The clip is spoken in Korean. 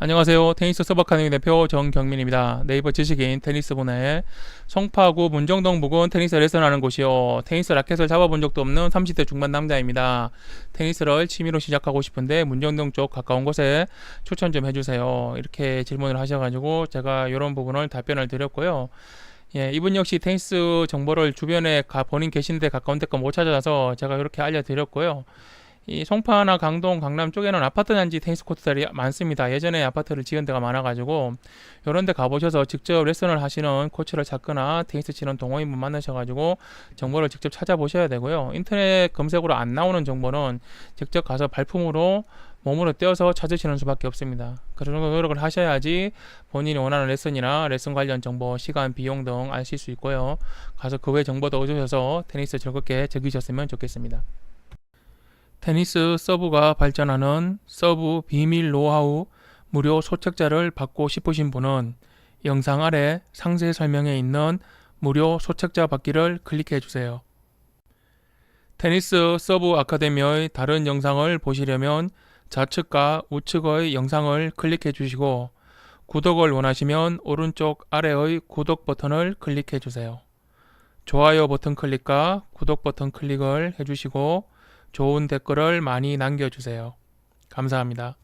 안녕하세요. 테니스 서버카네미 대표 정경민입니다. 네이버 지식인 테니스 분야의 송파구 문정동 부근 테니스 레슨하는 곳이요. 테니스 라켓을 잡아본 적도 없는 30대 중반 남자입니다. 테니스를 취미로 시작하고 싶은데 문정동 쪽 가까운 곳에 추천 좀 해주세요. 이렇게 질문을 하셔가지고 제가 이런 부분을 답변을 드렸고요. 예, 이분 역시 테니스 정보를 주변에 가, 본인 계신데 가까운 데거 못 찾아서 제가 이렇게 알려드렸고요. 이 송파나 강동, 강남 쪽에는 아파트 단지 테니스 코트들이 많습니다. 예전에 아파트를 지은 데가 많아가지고 이런 데 가보셔서 직접 레슨을 하시는 코치를 찾거나 테니스 치는 동호인분 만나셔가지고 정보를 직접 찾아보셔야 되고요. 인터넷 검색으로 안 나오는 정보는 직접 가서 발품으로 몸으로 떼어서 찾으시는 수밖에 없습니다. 그런 노력을 하셔야지 본인이 원하는 레슨이나 레슨 관련 정보, 시간, 비용 등 아실 수 있고요. 가서 그 외 정보도 얻으셔서 테니스 즐겁게 즐기셨으면 좋겠습니다. 테니스 서브가 발전하는 서브 비밀 노하우 무료 소책자를 받고 싶으신 분은 영상 아래 상세 설명에 있는 무료 소책자 받기를 클릭해 주세요. 테니스 서브 아카데미의 다른 영상을 보시려면 좌측과 우측의 영상을 클릭해 주시고 구독을 원하시면 오른쪽 아래의 구독 버튼을 클릭해 주세요. 좋아요 버튼 클릭과 구독 버튼 클릭을 해주시고 좋은 댓글을 많이 남겨주세요. 감사합니다.